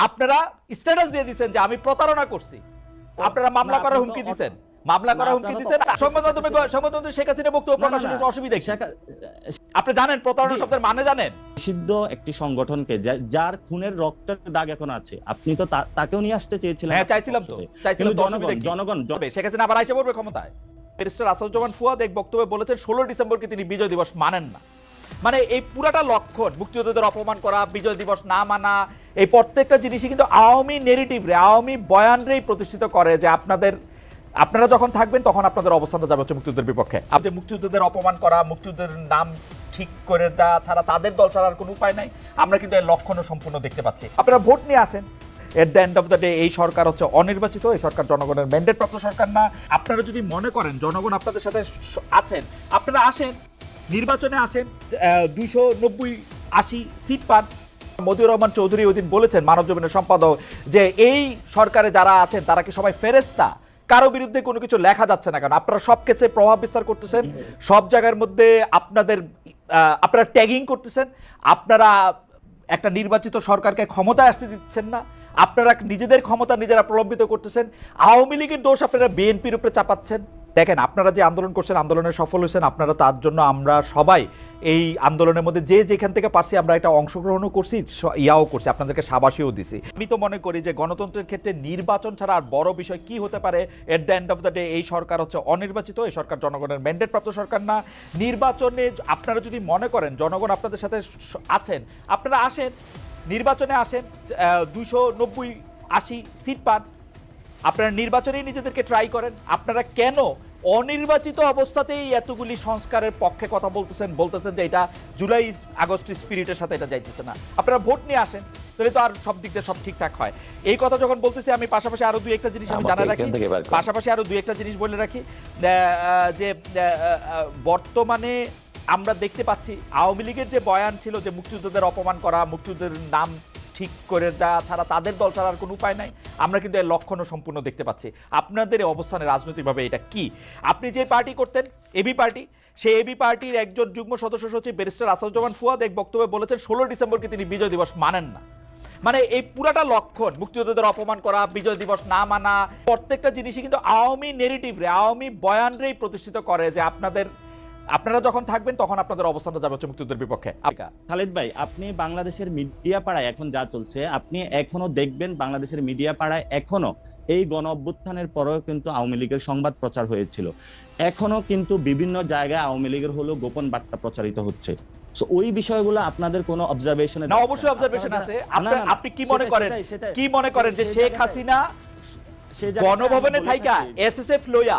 আপনারা স্ট্যাটাস দিয়ে দিচ্ছেন যে আমি প্রতারণা করছি। আপনারা মামলা করার হুমকি দিচ্ছেন মামলা করার হুমকি দিচ্ছেন সংবাদ মাধ্যমে সংবাদ মাধ্যমে শেখ হাসিনা বক্তব্য প্রকাশের অসুবিধা আপনি জানেন প্রতারণা শব্দের মানে জানেন? নিষিদ্ধ একটি সংগঠনকে যার খুনের রক্তের দাগ এখন আছে। আপনি তো তাকেও নিয়ে আসতে চেয়েছিলেন হ্যাঁ চাইছিলাম তো। চাইছিলাম জনগণ? জনগণ জন- হবে শেখ হাসিনা আবার আইসে পড়বে ক্ষমতায়। ব্যারিস্টার আসাদুজ্জামান ফুয়াদ এক বক্তব্যে বলেছেন ষোলো ডিসেম্বরকে তিনি বিজয় দিবস মানেন না। মানে এই পুরাটা লক্ষণ মুক্তিযোদ্ধাদের অপমান করা বিজয় দিবস না মানা এই প্রত্যেকটা জিনিসই কিন্তু আওয়ামী নেগেটিভ রে আওয়ামী বয়ানরেই প্রতিষ্ঠিত করে যে আপনাদের আপনারা যখন থাকবেন তখন আপনাদের অবস্থানটা যাবে হচ্ছে মুক্তিযুদ্ধের বিপক্ষে। আপনি মুক্তিযোদ্ধাদের অপমান করা মুক্তিযুদ্ধের নাম ঠিক করে দেওয়া ছাড়া তাদের দল ছাড়ার কোনো উপায় নাই আমরা কিন্তু এর লক্ষণও সম্পূর্ণ দেখতে পাচ্ছি। আপনারা ভোট নিয়ে আসেন। At the end of the day এই সরকার হচ্ছে অনির্বাচিত এই সরকার জনগণের ম্যান্ডেট প্রাপ্ত সরকার না। আপনারা যদি মনে করেন জনগণ আপনাদের সাথে আছেন আপনারা আসেন। নির্বাচনে আসেন দুইশো নব্বই আশি সিট পান। মতিউর রহমান চৌধুরী ওই দিন বলেছেন, মানব জীবনের সম্পাদক, যে এই সরকারে যারা আছেন, তারা কি সবাই ফেরেস্তা কারও বিরুদ্ধে কোনো কিছু লেখা যাচ্ছে না কারণ আপনারা সব ক্ষেত্রে প্রভাব বিস্তার করতেছেন। সব জায়গার মধ্যে আপনাদের আপনারা ট্যাগিং করতেছেন। আপনারা একটা নির্বাচিত সরকারকে ক্ষমতায় আসতে দিচ্ছেন না। আপনারা নিজেদের ক্ষমতা নিজেরা প্রলম্বিত করতেছেন। আওয়ামী লীগের দোষ আপনারা বিএনপির উপরে চাপাচ্ছেন। দেখেন, আপনারা যে আন্দোলন করছেন, আন্দোলনে সফল হয়েছেন, আপনারা তার জন্য আমরা সবাই এই আন্দোলনের মধ্যে যে যেখান থেকে পারছি আমরা এটা অংশগ্রহণও করছি ইয়াও করছি, আপনাদেরকে সাবাসীও দিছি। আমি তো মনে করি যে গণতন্ত্রের ক্ষেত্রে নির্বাচন ছাড়া আর বড় বিষয় কি হতে পারে at the end of the day এই সরকার হচ্ছে অনির্বাচিত, এই সরকার জনগণের ম্যান্ডেট প্রাপ্ত সরকার না। নির্বাচনে আপনারা যদি মনে করেন, জনগণ আপনাদের সাথে আছেন, আপনারা আসেন, নির্বাচনে আসেন দুশো নব্বই আশি সিট পান আপনারা নির্বাচনেই নিজেদেরকে ট্রাই করেন। আপনারা কেন অনির্বাচিত অবস্থাতেই এতগুলি সংস্কারের পক্ষে কথা বলতেছেন বলতেছেন যে এটা জুলাই আগস্ট স্পিরিটের সাথে এটা যাইতেছে না। আপনারা ভোট নিয়ে আসেন তাহলে তো আর সব দিক দিয়ে সব ঠিকঠাক হয়। এই কথা যখন বলতেছি আমি পাশাপাশি আরও দুই একটা জিনিস আমি জানা রাখি। পাশাপাশি আরও দুই একটা জিনিস বলে রাখি যে বর্তমানে আমরা দেখতে পাচ্ছি আওয়ামী লীগের যে বয়ান ছিল যে মুক্তিযোদ্ধাদের অপমান করা মুক্তিযুদ্ধের নাম ঠিক করে দেওয়া ছাড়া তাদের দল ছাড়া আর কোনো উপায় নাই। আমরা কিন্তু এর লক্ষণও সম্পূর্ণ দেখতে পাচ্ছি। আপনাদের অবস্থানে রাজনৈতিকভাবে এটা কি? আপনি যে পার্টি করতেন এবি পার্টি, সেই এবি পার্টির একজন যুগ্ম সদস্য সচিব ব্যারিস্টার আসাদুজ্জামান ফুয়াদ এক বক্তব্যে বলেছেন, ষোলো ডিসেম্বরকে তিনি বিজয় দিবস মানেন না। মানে এই পুরাটা লক্ষণ, মুক্তিযোদ্ধাদের অপমান করা, বিজয় দিবস না মানা, প্রত্যেকটা জিনিসই কিন্তু আওয়ামী নেগেটিভ রে আওয়ামী বয়ানরেই প্রতিষ্ঠিত করে যে আপনাদের আপনারা যখন থাকবেন তখন আপনাদের অবস্থানটা যাবে হচ্ছে মুক্তিযুদ্ধের বিপক্ষে। খালেদ ভাই আপনি বাংলাদেশের মিডিয়া পাড়ায় এখন যা চলছে আপনি এখনও দেখবেন বাংলাদেশের মিডিয়া পাড়ায় এখনও এই গণ অভ্যুত্থানের পরেও কিন্তু আওয়ামী লীগের সংবাদ প্রচার হয়েছিল। এখনও কিন্তু বিভিন্ন জায়গায় আওয়ামী লীগের হলো গোপন বার্তা প্রচারিত হচ্ছে। ওই বিষয়গুলো আপনাদের কোনো অবজারভেশনে না অবশ্যই অবজারভেশন আছে। আপনি- আপনি কি মনে করেন? কি মনে করেন যে শেখ হাসিনা গণভবনে থাইকা এসএসএফ লইয়া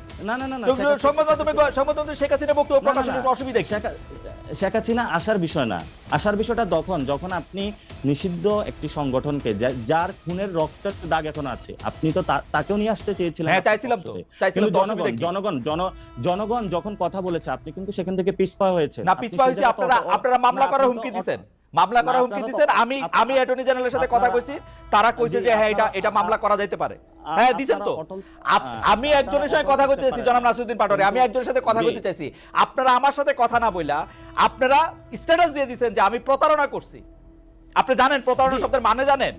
না না না না সংবাদ মাধ্যমে সংবাদ মাধ্যমে শেখ হাসিনা বক্তব্য না, না, প্রকাশের অসুবিধা শেখ- শেখ হাসিনা আসার বিষয় না। আসার বিষয়টা তখন যখন আপনি নিষিদ্ধ একটি সংগঠনকে যার খুনের রক্তের দাগ এখন আছে আপনি তো তাকেও নিয়ে আসতে চেয়েছিলেন হ্যাঁ, চাইছিলাম কিন্তু জনগণ জনগণ জন জনগণ যখন কথা বলেছে আপনি কিন্তু সেখান থেকে পিছপা হয়েছে না পিছপা হয়েছে আপনারা আপনারা মামলা করার হুমকি মামলা করার হুমকি দিছেন। আমি আমি অ্যাটর্নি জেনারেলের সাথে কথা কইছি। তারা কইছে যে হ্যাঁ এটা এটা মামলা করা যাইতে পারে। হ্যাঁ দিছেন তো। আ- আমি একজনের সাথে কথা কইতে চাইছি জনাব। নাসিরউদ্দিন পাটোয়ারি। আমি একজনের সাথে কথা কইতে চাইছি। আপনারা আমার সাথে কথা না বইলা আপনারা স্ট্যাটাস দিয়ে দিছেন যে আমি প্রতারণা করছি। আপনি জানেন প্রতারণা শব্দের মানে জানেন?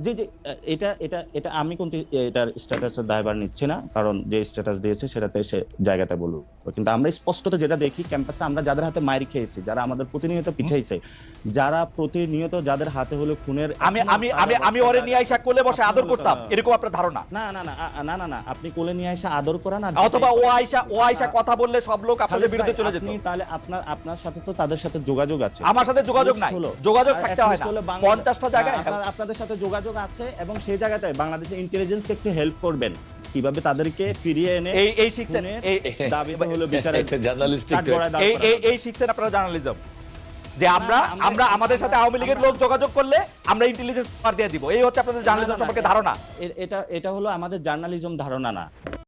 জি জি এটা এটা এটা আমি কিন্তু এটার স্ট্যাটাসের দায়ভার নিচ্ছি না কারণ যে স্ট্যাটাস দিয়েছে সেটাতে সে জায়গাটা বলুক। কিন্তু আমরা স্পষ্টত যেটা দেখি ক্যাম্পাসে আমরা যাদের হাতে মাইর খেয়েছি যারা আমাদের প্রতিনিয়ত পিঠাইছে যারা প্রতিনিয়ত যাদের হাতে হলো খুনের আমি আমি আমি আমি ওরে নিয়ে আইসা কোলে বসে আদর করতাম এরকম আপনার ধারণা? না না না না না না আপনি কোলে নিয়ে এসে আদর করা না অথবা ও আইসা ও আইসা কথা বললে সব লোক আপনাদের বিরুদ্ধে চলে যেত। তাহলে আপনার আপনার সাথে তো তাদের সাথে যোগাযোগ আছে। আমার সাথে যোগাযোগ নাই। যোগাযোগ থাকতে হয় না। হলো বাংলাদেশ- পঞ্চাশটা জায়গায় আপনাদের সাথে যোগাযোগ আছে এবং সেই জায়গাতে বাংলাদেশের ইন্টেলিজেন্সকে একটু হেল্প করবেন। কীভাবে তাদেরকে ফিরিয়ে এনে এই এই শিখছেন দাবি হলো দাঁড় এই এই এই শিখছেন আপনারা জার্নালিজম যে আমরা আমরা- আমাদের সাথে আওয়ামী লীগের লোক যোগাযোগ করলে আমরা ইন্টেলিজেন্স পার দিয়ে দিব। এই হচ্ছে আপনাদের জার্নালিজম সম্পর্কে ধারণা। এটা এটা হলো আমাদের জার্নালিজম ধারণা না।